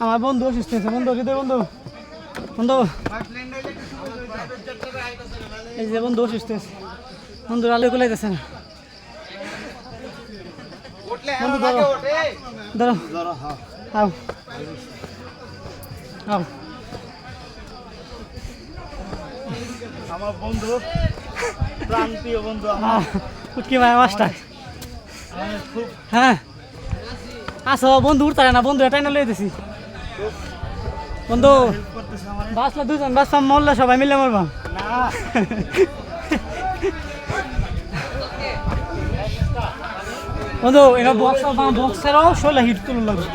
আমার বন্ধু অসুস্থ হয়েছে। বন্ধু হৃদয় বন্ধু। বন্ধু। এই যে বন্ধু অসুস্থ হয়েছে। বন্ধু আলো কুলাইতেছে না। বন্ধু ধরো। ধরো। আও। আও। আমার বন্ধু প্রাণ বন্ধু আমার। আহ, উটকি মায়া মাস্টার হ্যাঁ। আসো বন্ধু উঠতারে না। বন্ধু এটাই না লয়ে দিছি বন্ধু, বাসলা দুজন বাসলাম মরলে সবাই মিলে মরবাম না বন্ধু এটা বক্স বক্সেরও ষোলো হিট তুলুন লাগবে।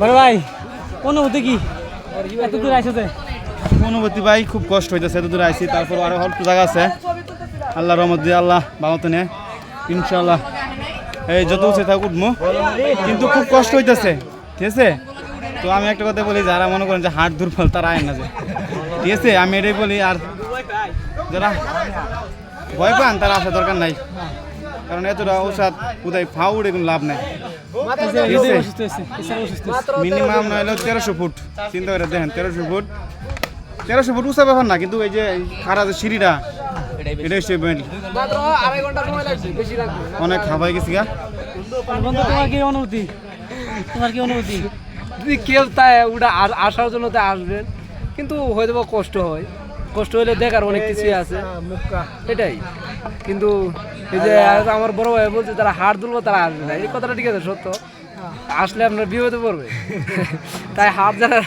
বড় ভাই, অনুভূতি কি? এত দূর আইসতে অনুভূতি ভাই, খুব কষ্ট হইতেছে এত দূরে আইছি তারপর আরও অল্প জায়গা আছে। আল্লাহ রহমত দিয়ে আল্লাহ বাবাতে নে। ইনশাল্লাহ এই যত উঠে থাক উঠবো কিন্তু খুব কষ্ট হইতেছে। ঠিক আছে? তো আমি একটা কথা বলি, যারা মনে করেন যে হাট দুর্বল, তারা আয় না যে। ঠিক আছে? আমি এটাই বলি, আর যারা ভয় পান, তারা আসা দরকার নাই। কারণ এতটা ঔষধ কোথায় ফাউ উঠে কোনো লাভ নাই। মিনিমাম নইলেও তেরোশো ফুট। চিন্তা করে দেখেন, তেরোশো ফুট। তেরোশো ফুট উঁচা ব্যাপার না, কিন্তু এই যে খারা যে সিঁড়িটা অনেক খাবাই গেছি গা। বন্ধু তোমার কি অনুভূতি? তোমার কি অনুভূতি? যদি কেউ তাই ওটা আসার জন্য তাই আসবেন কিন্তু হয়তো কষ্ট হয়। কষ্ট হলে দেখার অনেক কিছুই আছে। এটাই। কিন্তু এই যে আমার বড় ভাই বলছে তারা হাড় তুলবো তারা আসবে না। এই কথাটা ঠিক আছে সত্য। আসলে আপনার বিপদে পড়বে তাই হাত যারা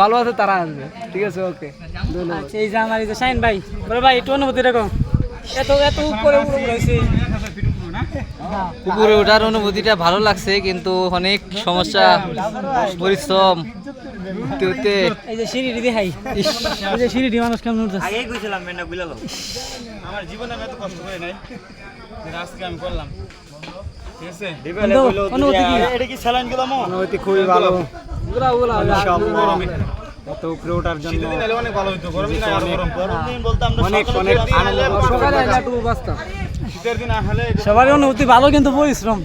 ভালো আছে তারা আসবে। ঠিক আছে ওকে। ধন্যবাদ আচ্ছা এই যে আমার এই যে শাইন ভাই বড় ভাই একটু অনুভূতি রাখো এত এত উপরে উপরে উপরে ওঠার অনুভূতিটা ভালো লাগছে কিন্তু অনেক সমস্যা পরিশ্রম উঠতে উঠতে। এই যে সিঁড়ি দেখাই। এই যে সিঁড়ি মানুষ কেমন উঠতেছে আগেই কইছিলাম মেন্ডা বুঝলাম আমার জীবনে আমি এত কষ্ট করে নাই আজকে আমি করলাম। ঠিক আছে অনুভূতি এটা কি স্যালাইন গেলাম অনুভূতি খুবই ভালো। ওগুলা ওগুলা এত উপরে ওঠার জন্য। অনেক ভালো হইতো গরম দিনে আরও গরম। গরম দিন বলতে আমরা অনেক অনেক বের হইলে আনন্দ সকালে সকালে একটু বাঁচতাম শীতের দিন হলে সবারই অনুভূতি ভালো কিন্তু পরিশ্রম।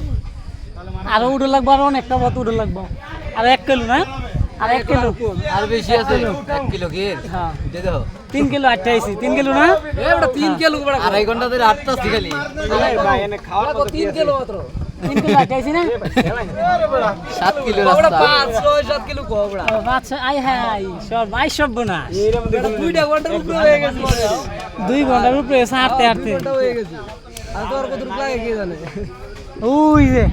আরও উঠে লাগবো আরও অনেকটা পথ উঠে লাগবো। আর এক কিলো না? আর এক কিলো। আর বেশি আছে এক কিলো কি? হ্যাঁ। তিন কিলো আটটা আইসি তিন কিলো না? তিন কিলো আড়াই ঘণ্টা ধরে আটটা খালি। তিন কিলো মাত্র। সাত কিলো পাঁচ ছয় সাত কিলো আই হাই সব আই সব না দুইটা ঘণ্টার উপরে হয়ে গেছে দুই ঘণ্টার উপরে এসে হাঁটতে হাঁটতে। ঘণ্টা হয়ে গেছে। আর তো কত লাগে কে জানে? ওই যে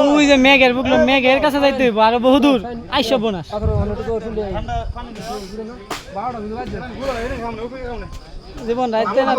ওই যে মেঘের বুকলো মেঘের কাছে যাইতে হইব আরও বহুদূর আই সব না জীবন রাইতে না